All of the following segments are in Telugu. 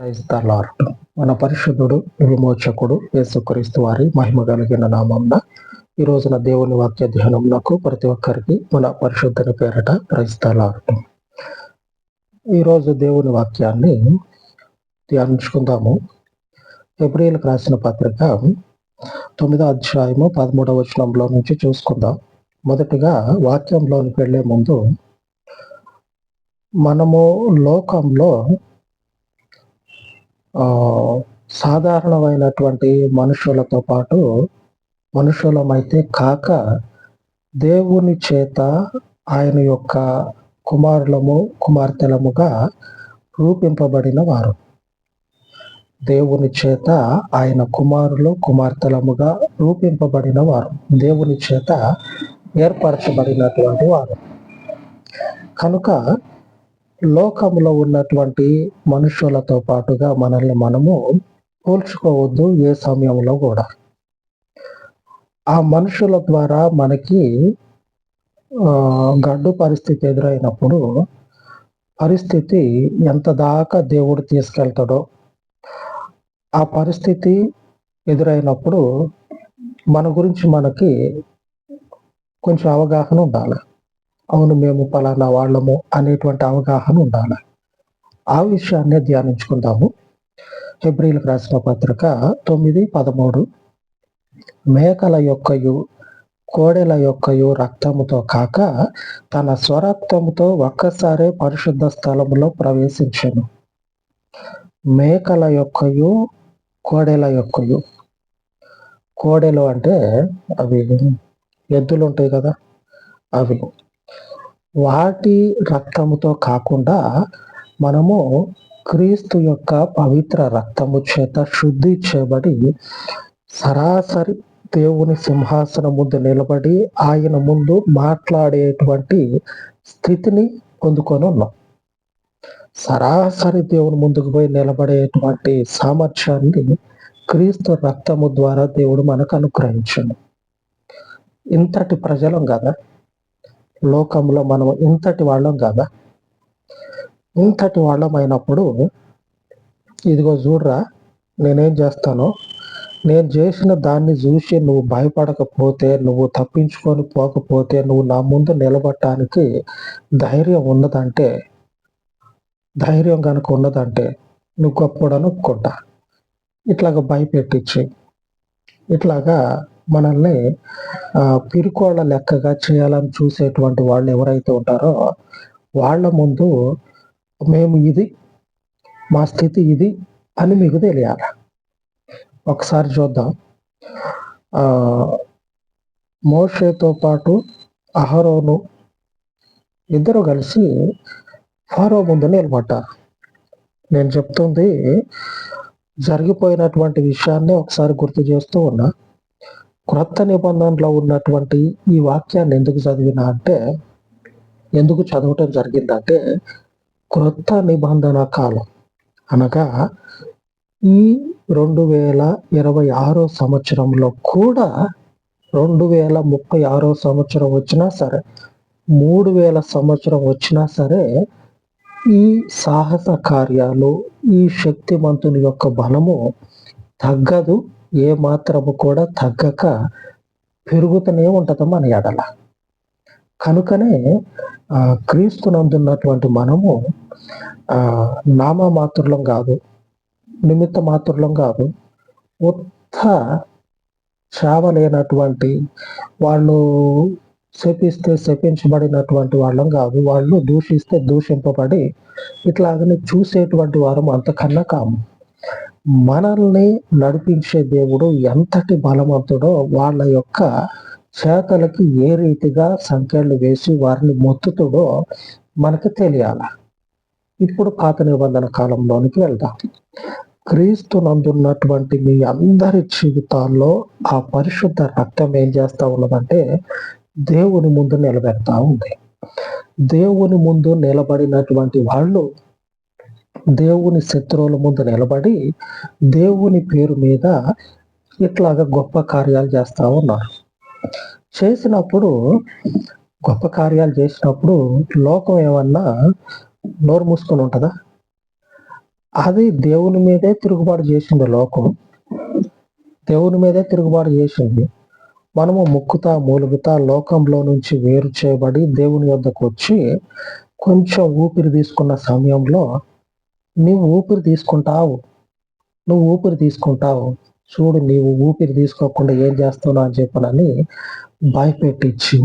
ప్రైజ్ మన పరిశుద్ధుడు విమోచకుడు యేసుక్రీస్తు వారి మహిమ కలిగిన నామంన ఈ రోజున దేవుని వాక్య ధ్యానంలో ప్రతి ఒక్కరికి మన పరిశుద్ధుని పేరట ప్రైజ్ ఈరోజు దేవుని వాక్యాన్ని ధ్యానించుకుందాము. ఎబ్రిల్కి రాసిన పత్రిక తొమ్మిదో అధ్యాయము పదమూడవ వచనంలో నుంచి చూసుకుందాం. మొదటిగా వాక్యంలోనికి వెళ్ళే ముందు మనము లోకంలో సాధారణమైనటువంటి మనుషులతో పాటు మనుషులమైతే కాక దేవుని చేత ఆయన యొక్క కుమారులము కుమార్తెలముగా రూపింపబడిన వారు. దేవుని చేత ఆయన కుమారులు కుమార్తెలముగా రూపింపబడిన వారు. దేవుని చేత ఏర్పరచబడినటువంటి వారు. కనుక లోకంలో ఉన్నటువంటి మనుషులతో పాటుగా మనల్ని మనము పోల్చుకోవద్దు ఏ సమయంలో కూడా. ఆ మనుషుల ద్వారా మనకి గడ్డు పరిస్థితి ఎదురైనప్పుడు పరిస్థితి ఎంత దాకా దేవుడు తీసుకెళ్తాడో ఆ పరిస్థితి ఎదురైనప్పుడు మన గురించి మనకి కొంచెం అవగాహన ఉండాలి. అవును మేము పలానా వాళ్ళము అనేటువంటి అవగాహన ఉండాలి. ఆ విషయాన్ని ధ్యానించుకుందాము. ఫిబ్రిల్కి రాసిన పత్రిక తొమ్మిది పదమూడు. మేకల యొక్కయు కోడెల యొక్కయు రక్తముతో కాక తన స్వరక్తముతో ఒక్కసారే పరిశుద్ధ స్థలములో ప్రవేశించను. మేకల యొక్కయు కోడెల యొక్కయు. కోడెలు అంటే అవి ఎద్దులు ఉంటాయి కదా? అవి. వాటి రక్తముతో కాకుండా మనము క్రీస్తు యొక్క పవిత్ర రక్తము చేత శుద్ధి చేయబడి సరాసరి దేవుని సింహాసనం ముందు నిలబడి ఆయన ముందు మాట్లాడేటువంటి స్థితిని పొందుకొని ఉన్నాం. సరాసరి దేవుని ముందుకు పోయి నిలబడేటువంటి సామర్థ్యాన్ని క్రీస్తు రక్తము ద్వారా దేవుడు మనకు అనుగ్రహించండి. ఇంతటి ప్రజలం కదా? లోకంలో మనం ఇంతటి వాళ్ళం కాదా? ఇంతటి వాళ్ళం అయినప్పుడు ఇదిగో చూడరా నేనేం చేస్తానో నేను చేసిన దాన్ని చూసి నువ్వు భయపడకపోతే నువ్వు తప్పించుకొని పోకపోతే నువ్వు నా ముందు నిలబడటానికి ధైర్యం ఉన్నదంటే ధైర్యం కనుక ఉన్నదంటే నువ్వు గొప్పడను కొట్ట ఇట్లాగా భయపెట్టించి ఇట్లాగా మనల్ని పిరుకోళ్ళ లెక్కగా చేయాలని చూసేటువంటి వాళ్ళు ఎవరైతే ఉంటారో వాళ్ళ ముందు మేము ఇది మా స్థితి ఇది అని మీకు తెలియాలి. ఒకసారి చూద్దాం. మోషేతో పాటు అహరోను ఇద్దరు కలిసి ఫారో ముందు నిలబడ్డారు. నేను చెప్తుంది జరిగిపోయినటువంటి విషయాన్ని ఒకసారి గుర్తు చేస్తూ ఉన్నా. క్రొత్త నిబంధనలో ఉన్నటువంటి ఈ వాక్యాన్ని ఎందుకు చదివినా అంటే ఎందుకు చదవటం జరిగిందంటే క్రొత్త నిబంధన కాలం. అనగా ఈ రెండు వేల ఇరవై ఆరో సంవత్సరంలో కూడా రెండు వేల ముప్పై ఆరో సంవత్సరం వచ్చినా సరే మూడు వేల సంవత్సరం వచ్చినా సరే ఈ సాహస కార్యాలు ఈ శక్తిమంతుని యొక్క బలము తగ్గదు. ఏ మాత్రము కూడా తగ్గక పెరుగుతూనే ఉంటుంది మన ఎడల. కనుకనే ఆ, క్రీస్తునందున్నటువంటి మనము నామ మాత్రులం కాదు నిమిత్త మాత్రులం కాదు ఉత్త చావలేనటువంటి వాళ్ళు శపిస్తే శపించబడినటువంటి వాళ్ళం కాదు వాళ్ళు దూషిస్తే దూషింపబడి ఇట్లాగని చూసేటువంటి వారం అంతకన్నా కాము. మనల్ని నడిపించే దేవుడు ఎంతటి బలవంతుడో వాళ్ళ యొక్క చేతలకి ఏ రీతిగా సంఖ్యలు వేసి వారిని మొత్తుతుడో మనకి తెలియాలి. ఇప్పుడు పాత నిబంధన కాలంలోనికి వెళ్దాం. క్రీస్తు నందున్నటువంటి మీ అందరి జీవితాల్లో ఆ పరిశుద్ధ రక్తం ఏం చేస్తా ఉన్నదంటే దేవుని ముందు నిలబెడతా ఉంది. దేవుని ముందు నిలబడినటువంటి వాళ్ళు దేవుని శత్రువుల ముందు నిలబడి దేవుని పేరు మీద ఇట్లాగా గొప్ప కార్యాలు చేస్తా ఉన్నారు. చేసినప్పుడు గొప్ప కార్యాలు చేసినప్పుడు లోకం ఏమన్నా నోరు మూసుకొని ఉంటుందా? అది దేవుని మీదే తిరుగుబాటు చేసింది లోకం. దేవుని మీదే తిరుగుబాటు చేసింది. మనము ముక్కుతా మూలుగుతా లోకంలో నుంచి వేరు చేయబడి దేవుని వద్దకు వచ్చి కొంచెం ఊపిరి తీసుకున్న సమయంలో నువ్వు ఊపిరి తీసుకుంటావు. నువ్వు ఊపిరి తీసుకుంటావు. చూడు నీవు ఊపిరి తీసుకోకుండా ఏం చేస్తున్నావు అని చెప్పనని భయపెట్టించి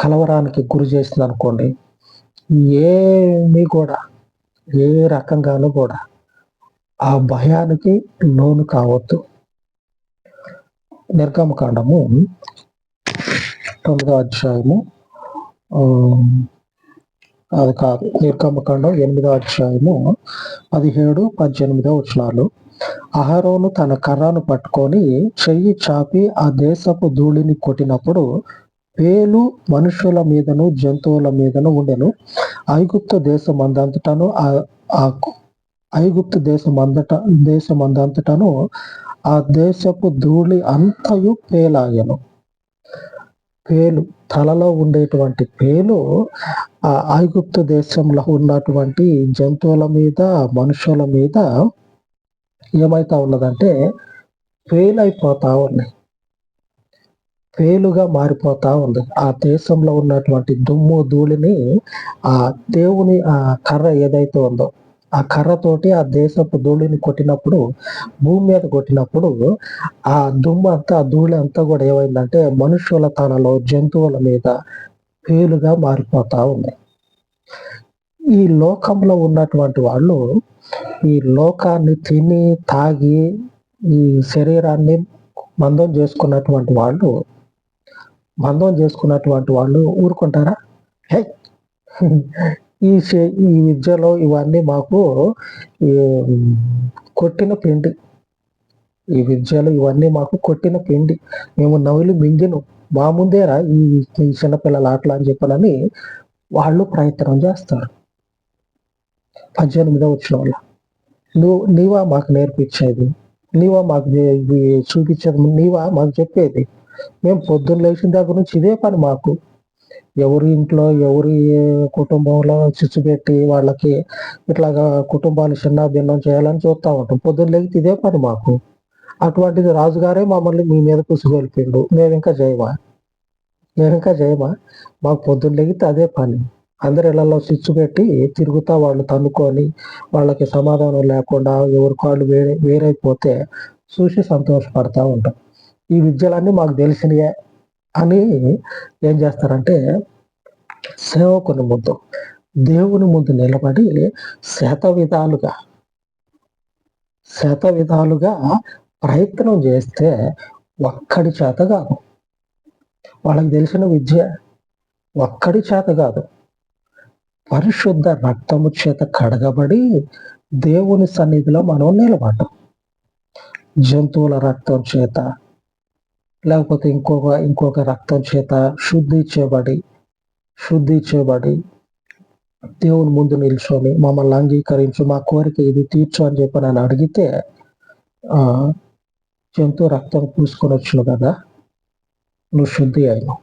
కలవరానికి గురి చేసింది అనుకోండి. ఏమి కూడా ఏ రకంగానూ కూడా ఆ భయానికి లోను కావద్దు. నిర్గమకాండము తొమ్మిదో అధ్యాయము అది కాదు. నిర్గమకాండం ఎనిమిదో అధ్యాయము పదిహేడు పద్దెనిమిదో వచనాలు. అహరోను తన కర్రను పట్టుకొని చెయ్యి చాపి ఆ దేశపు ధూళిని కొట్టినప్పుడు పేలు మనుషుల మీదను జంతువుల మీదను ఉండెను. ఐగుప్తు దేశం అందంతటను ఆ ఐగుప్తు దేశం అందట దేశం అందంతటను ఆ దేశపు ధూళి అంతయు పేలాయను. పేలు తలలో ఉండేటువంటి పేలు ఆ ఐగుప్తు దేశంలో ఉన్నటువంటి జంతువుల మీద మనుషుల మీద ఏమైతా ఉన్నదంటే ఫెయిల్ అయిపోతా ఉన్నాయి. ఫెయిలుగా మారిపోతా ఉంది. ఆ దేశంలో ఉన్నటువంటి దుమ్ము ధూళిని ఆ దేవుని ఆ కర్ర ఏదైతే ఉందో ఆ కర్రతోటి ఆ దేశపు ధూళిని కొట్టినప్పుడు భూమి మీద కొట్టినప్పుడు ఆ దుమ్ము అంతా ఆ ధూళి అంతా కూడా ఏమైందంటే మనుషుల తనలో జంతువుల మీద పేలుగా మారిపోతా ఉంది. ఈ లోకంలో ఉన్నటువంటి వాళ్ళు ఈ లోకాన్ని తిని తాగి ఈ శరీరాన్ని మందం చేసుకున్నటువంటి వాళ్ళు మందం చేసుకున్నటువంటి వాళ్ళు ఊరుకుంటారా? ఈ ఈ విద్యలో ఇవన్నీ మాకు కొట్టిన పిండి ఈ విద్యలు ఇవన్నీ మాకు కొట్టిన పిండి మేము నవ్వులు మింగిను మా ముందేరా ఈ చిన్నపిల్లల ఆటలు అని చెప్పాలని వాళ్ళు ప్రయత్నం చేస్తారు. పద్దెనిమిదో వచ్చిన వాళ్ళ నువ్వు నీవా మాకు నేర్పించేది? నీవా మాకు చూపించేది? నీవా మాకు చెప్పేది? మేము పొద్దున్న లేచిన దగ్గర నుంచి ఇదే పని మాకు. ఎవరి ఇంట్లో ఎవరి కుటుంబంలో చిచ్చు పెట్టి వాళ్ళకి ఇట్లాగా కుటుంబాలు చిన్న భిన్నం చేయాలని చూస్తూ ఉంటాం. పొద్దున్న లేకపోతే ఇదే పని మాకు. అటువంటిది రాజుగారే మమ్మల్ని మీ మీద కుసిగొలిపిండు. మేము ఇంకా చేయమా మేము ఇంకా చేయమా మాకు పొద్దున్న లేకపోతే అదే పని. అందరి ఇళ్ళలో స్విచ్ పెట్టి తిరుగుతా వాళ్ళు తన్నుకొని వాళ్ళకి సమాధానం లేకుండా ఎవరి కాళ్ళు వేరే వేరైపోతే చూసి సంతోషపడతా ఉంటాం. ఈ విద్యలన్నీ మాకు తెలిసినయే. అని ఏం చేస్తారంటే సేవకుని ముందు దేవుని ముందు నిలబడి శత విధాలుగా శత విధాలుగా ప్రయత్నం చేస్తే ఒక్కడి చేత కాదు. వాళ్ళకి తెలిసిన విద్య ఒక్కడి చేత కాదు. పరిశుద్ధ రక్తము చేత కడగబడి దేవుని సన్నిధిలో మనం నిలబడ్డం. జంతువుల రక్తం చేత లేకపోతే ఇంకొక ఇంకొక రక్తం చేత శుద్ధి చేయబడి శుద్ధి చేయబడి దేవుని ముందు నిల్చొని మమ్మల్ని అంగీకరించు మా కోరిక ఇది తీర్చు అని చెప్పి నన్ను అడిగితే జంతు రక్తం పూసుకొని వచ్చిన కదా నువ్వు శుద్ధి అయినావు.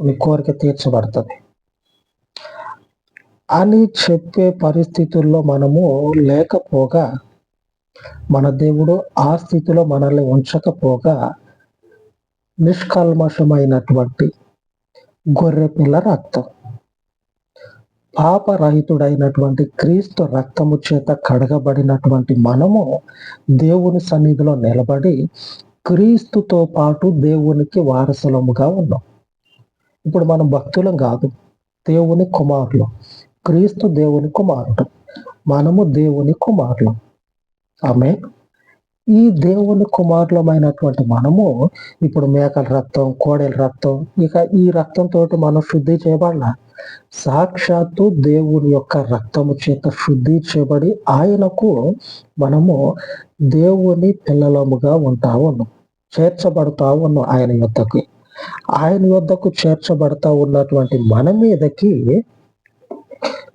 నీ కోరిక తీర్చబడుతుంది. అని చెప్పే పరిస్థితుల్లో మనము లేకపోగా మన దేవుడు ఆ స్థితిలో మనల్ని ఉంచకపోగా నిష్కల్మషమైనటువంటి గొర్రె పిల్ల రక్తం. పాపరహితుడైనటువంటి క్రీస్తు రక్తము చేత కడగబడినటువంటి మనము దేవుని సన్నిధిలో నిలబడి క్రీస్తుతో పాటు దేవునికి వారసులముగా ఉన్నాం. ఇప్పుడు మనం భక్తులం కాదు దేవుని కుమారులు. క్రీస్తు దేవుని కుమారుడు మనము దేవుని కుమారులు. ఆమె ఈ దేవుని కుమారులమైనటువంటి మనము ఇప్పుడు మేకల రక్తం కోడెల రక్తం ఇక ఈ రక్తంతో మనం శుద్ధి చేయబడాల. సాక్షాత్తు దేవుని యొక్క రక్తము చేత శుద్ధి చేయబడి ఆయనకు మనము దేవుని పిల్లలముగా ఉంటా ఉన్నాం చేర్చబడతా ఉన్నాం ఆయన యుద్ధకి ఆయన యొద్దకు చేర్చబడతా ఉన్నటువంటి మన మీదకి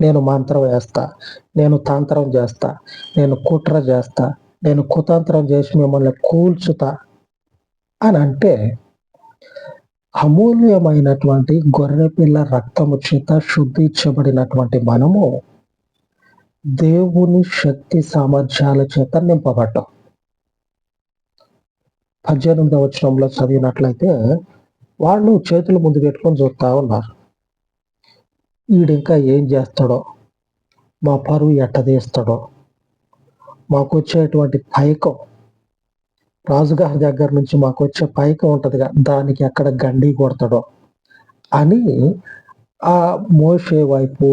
నేను మంత్రం వేస్తా నేను తంత్రం చేస్తా నేను కుట్ర చేస్తా నేను కుతంత్రం చేసి మిమ్మల్ని కూల్చుతా అని అంటే అమూల్యమైనటువంటి గొర్రెపిల్ల రక్తము చేత శుద్ధి చేయబడినటువంటి మనము దేవుని శక్తి సామర్థ్యాల చేత నింపబడ్డం. పద్దెనిమిదవ వచనంలో చదివినట్లయితే వాళ్ళు చేతులు ముందు పెట్టుకొని చూస్తా ఉన్నారు. వీడింకా ఏం చేస్తాడో మా పరువు ఎట్ట తీస్తాడో మాకు వచ్చేటువంటి పైకం. రాజుగారి దగ్గర నుంచి మాకు వచ్చే పైకం ఉంటుందిగా దానికి ఎక్కడ గండి కొడతాడో అని ఆ మోషే వైపు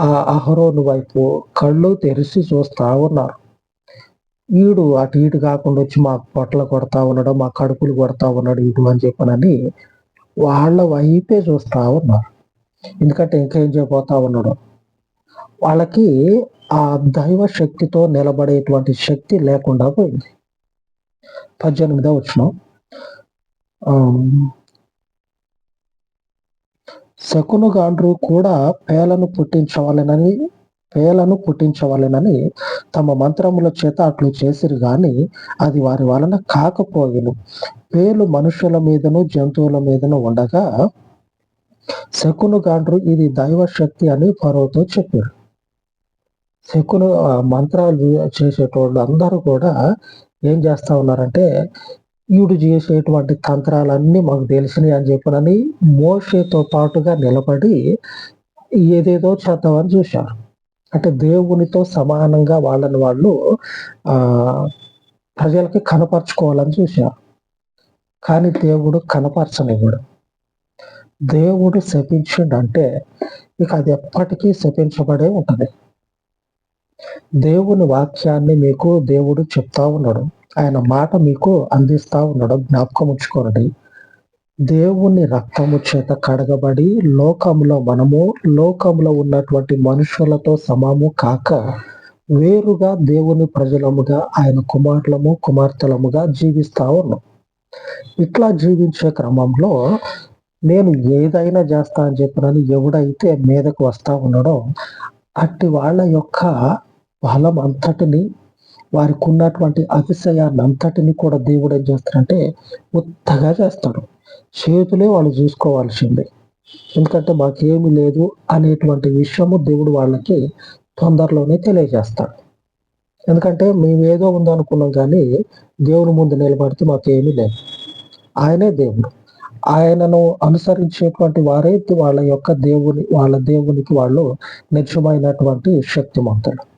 ఆ అహరోను వైపు కళ్ళు తెరిచి చూస్తా ఉన్నారు. వీడు అటు ఇటు కాకుండా వచ్చి మా పొట్టలు కొడతా ఉన్నాడు మా కడుపులు కొడతా ఉన్నాడు ఇటు అని చెప్పనని వాళ్ళ వైపే చూస్తా ఉన్నారు. ఎందుకంటే ఇంకేం చేయబోతా ఉన్నాడు? వాళ్ళకి ఆ దైవ శక్తితో నిలబడేటువంటి శక్తి లేకుండా పోయింది. పద్దెనిమిదో వచ్చిన శకునుగాండ్రు కూడా పేలను పుట్టించవాలనని పేలను పుట్టించవాలనని తమ మంత్రముల చేత అట్లు చేసిరు గాని అది వారి వలన కాకపోయిను పేలు మనుషుల మీదను జంతువుల మీదను ఉండగా శకునుగాండ్రు ఇది దైవ శక్తి అని పరోతో చెప్పారు శకును మంత్రాలు చేసేటోళ్ళు అందరూ కూడా ఏం చేస్తా ఉన్నారంటే ఈడు చేసేటువంటి తంత్రాలన్నీ మాకు తెలిసినాయి అని చెప్పనని మోషేతో పాటుగా నిలబడి ఏదేదో చేద్దామని చూశారు. అంటే దేవునితో సమానంగా వాళ్ళని వాళ్ళు ఆ ప్రజలకి కనపరచుకోవాలని చూశారు. కానీ దేవుడు కనపరచనివ్వడు. దేవుడు శపించిండంటే ఇక అది ఎప్పటికీ శపించబడే ఉంటది. దేవుని వాక్యాన్ని మీకు దేవుడు చెప్తా ఉన్నాడు. ఆయన మాట మీకు అందిస్తా ఉన్నాడు. జ్ఞాపకం ఉంచుకోనండి దేవుని రక్తము చేత కడగబడి లోకంలో మనము లోకంలో ఉన్నటువంటి మనుషులతో సమము కాక వేరుగా దేవుని ప్రజలముగా ఆయన కుమారులము కుమార్తెలముగా జీవిస్తా ఉన్నాం. ఇట్లా జీవించే క్రమంలో నేను ఏదైనా చేస్తా అని చెప్పినని ఎవడైతే మీదకు వస్తా ఉన్నాడో అట్టి వాళ్ళ యొక్క బలం అంతటిని వారికి ఉన్నటువంటి అతిశయాన్ని అంతటిని కూడా దేవుడు ఏం చేస్తాడంటే ఉత్తగా చేస్తాడు. చేతులే వాళ్ళు చూసుకోవాల్సిందే. ఎందుకంటే మాకేమి లేదు అనేటువంటి విషయము దేవుడు వాళ్ళకి తొందరలోనే తెలియజేస్తాడు. ఎందుకంటే మేము ఏదో ఉందనుకున్నాం కానీ దేవుని ముందు నిలబడితే మాకేమీ లేదు. ఆయనే దేవుడు. ఆయనను అనుసరించేటువంటి వారే వాళ్ళ యొక్క దేవుని వాళ్ళ దేవునికి వాళ్ళు నిజమైనటువంటి శక్తిమంతులు.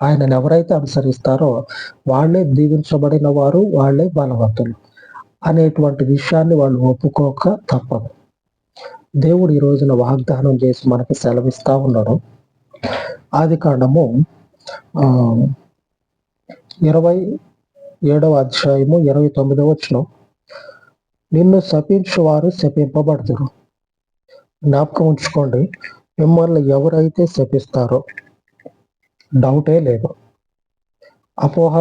ఆయనను ఎవరైతే అనుసరిస్తారో వాళ్ళే దీవించబడిన వారు వాళ్ళే బలవంతులు అనేటువంటి విషయాన్ని వాళ్ళు ఒప్పుకోక తప్పదు. దేవుడు ఈ రోజున వాగ్దానం చేసి మనకి సెలవిస్తా ఉన్నాడు. ఆది కాండము ఇరవై ఏడవ అధ్యాయము ఇరవై తొమ్మిదవ వచ్చిన నిన్ను శపించు వారు శపింపబడతారు జ్ఞాపకం ఉంచుకోండి మిమ్మల్ని ఎవరైతే శపిస్తారో డౌటే లేదు. అపోహ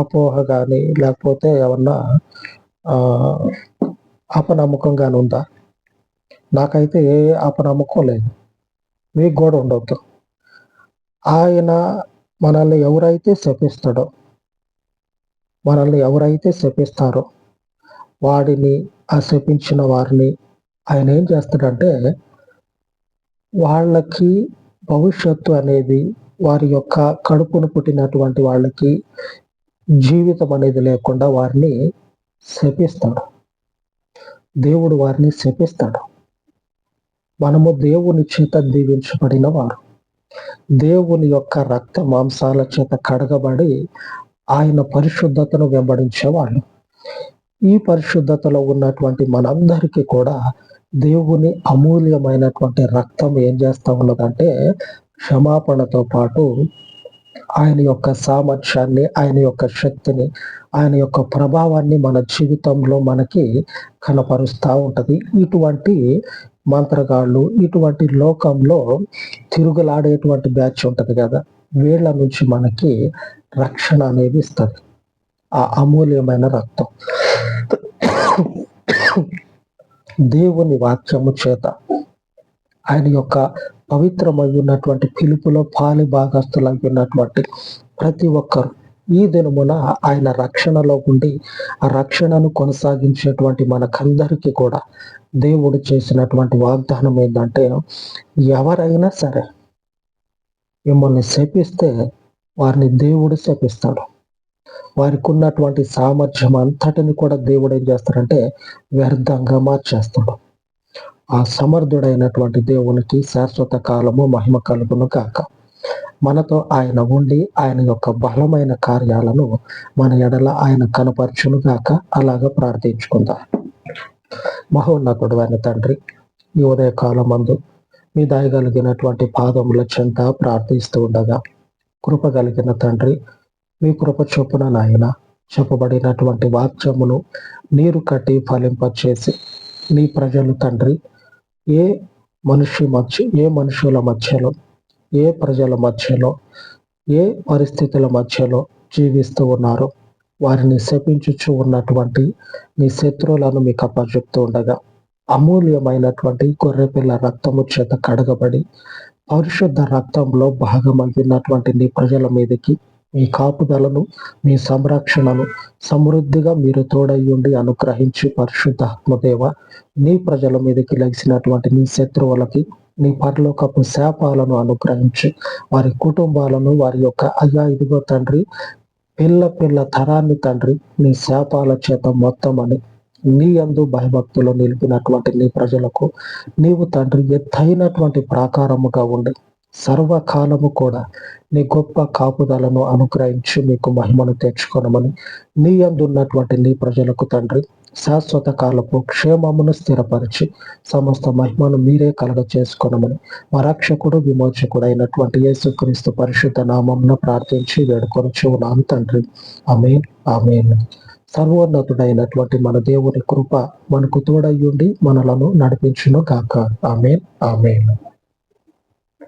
అపోహ కానీ లేకపోతే ఏమన్నా అపనమ్మకం కానీ ఉందా? నాకైతే ఏ అపనమ్మకం లేదు. మీకు కూడా ఉండవద్దు ఆయన మనల్ని ఎవరైతే శపిస్తాడో మనల్ని ఎవరైతే శపిస్తారో వాడిని ఆ శపించిన వారిని ఆయన ఏం చేస్తాడంటే వాళ్ళకి భవిష్యత్తు అనేది వారి యొక్క కడుపును పుట్టినటువంటి వాళ్ళకి జీవితం అనేది లేకుండా వారిని శపిస్తాడు. దేవుడు వారిని శపిస్తాడు. మనము దేవుని చేత దీవించబడిన వారు. దేవుని యొక్క రక్త మాంసాల చేత కడగబడి ఆయన పరిశుద్ధతను వెంబడించేవాళ్ళు ఈ పరిశుద్ధతలో ఉన్నటువంటి మనందరికీ కూడా దేవుని అమూల్యమైనటువంటి రక్తం ఏం చేస్తా ఉన్నదంటే క్షమాపణతో పాటు ఆయన యొక్క సామర్థ్యాన్ని ఆయన యొక్క శక్తిని ఆయన యొక్క ప్రభావాన్ని మన జీవితంలో మనకి కనపరుస్తూ ఉంటుంది. ఇటువంటి మంత్రగాళ్ళు ఇటువంటి లోకంలో తిరుగులాడేటువంటి బ్యాచ్ ఉంటుంది కదా వీళ్ళ నుంచి మనకి రక్షణ అనేది ఇస్తుంది. ఆ అమూల్యమైన రక్తం. దేవుని వాక్యము చేత ఆయన యొక్క పవిత్రమై ఉన్నటువంటి పిలుపులో పాలి భాగస్థులై ఉన్నటువంటి ప్రతి ఒక్కరు ఈ దినమున ఆయన రక్షణలో ఉండి ఆ రక్షణను కొనసాగించేటువంటి మనకందరికీ కూడా దేవుడు చేసినటువంటి వాగ్దానం ఏంటంటే ఎవరైనా సరే మిమ్మల్ని శపిస్తే వారిని దేవుడు శపిస్తాడు. వారికి ఉన్నటువంటి సామర్థ్యం అంతటిని కూడా దేవుడు ఏం చేస్తాడంటే వ్యర్థంగా మార్చేస్తాడు. ఆ సమర్థుడైనటువంటి దేవునికి శాశ్వత కాలము మహిమ కలుగును కాక మనతో ఆయన ఉండి ఆయన యొక్క బలమైన కార్యాలను మన ఎడల ఆయన కనపరచును కాక అలాగా ప్రార్థించుకుందాం. మహోన్నతుడు అయిన తండ్రి ఈ ఉదయకాలం మందు మీ దాయగలిగినటువంటి పాదముల చెంత ప్రార్థిస్తూ ఉండగా కృప కలిగిన తండ్రి మీ కృప చొప్పున నాయన చెప్పబడినటువంటి వాక్యమును నీరు కట్టి ఫలింపచేసి నీ ప్రజలు తండ్రి ఏ మనుష్య మధ్య ఏ మనుషుల మధ్యలో ఏ ప్రజల మధ్యలో ఏ పరిస్థితుల మధ్యలో జీవిస్తూ ఉన్నారో? వారిని శపించుచు ఉన్నటువంటి మీ శత్రువులను మీకు అప్పచెప్తూ ఉండగా అమూల్యమైనటువంటి గొర్రెపిల్ల రక్తము చేత కడగబడి పరిశుద్ధ రక్తంలో భాగమైనటువంటి నీ ప్రజల మీదకి మీ కాపుదలను మీ సంరక్షణను సమృద్ధిగా మీరు తోడయ్యుండి అనుగ్రహించి పరిశుద్ధాత్మదేవ నీ ప్రజల మీదకి లగిసినటువంటి నీ శత్రువులకి నీ పరలోకపు శాపాలను అనుగ్రహించి వారి కుటుంబాలను వారి యొక్క అయ్యా ఇదిగో తండ్రి పిల్ల పిల్ల తరాన్ని తండ్రి నీ శాపాల చేత మొత్తం అని నీ అందు భయభక్తులు నిలిపినటువంటి నీ ప్రజలకు నీవు తండ్రి ఎత్తైనటువంటి ప్రాకారముగా ఉండి. సర్వకాలము కూడా నీ గొప్ప కాపుదలను అనుగ్రహించి మీకు మహిమను తెచ్చుకోనమని నీ అందున్నటువంటి నీ ప్రజలకు తండ్రి శాశ్వత కాలపు క్షేమమును స్థిరపరిచి సమస్త మహిమను మీరే కలగ చేసుకోనమని మా రక్షకుడు విమోచకుడు అయినటువంటి యేసుక్రీస్తు పరిశుద్ధ నామంను ప్రార్థించి వేడుకొని చూనాను తండ్రి. అమేన్ అమేన్ సర్వోన్నతుడైనటువంటి మన దేవుని కృప మనకు తోడయ్యుండి మనలను నడిపించును కాక ఆమెన్ ఆమెన్.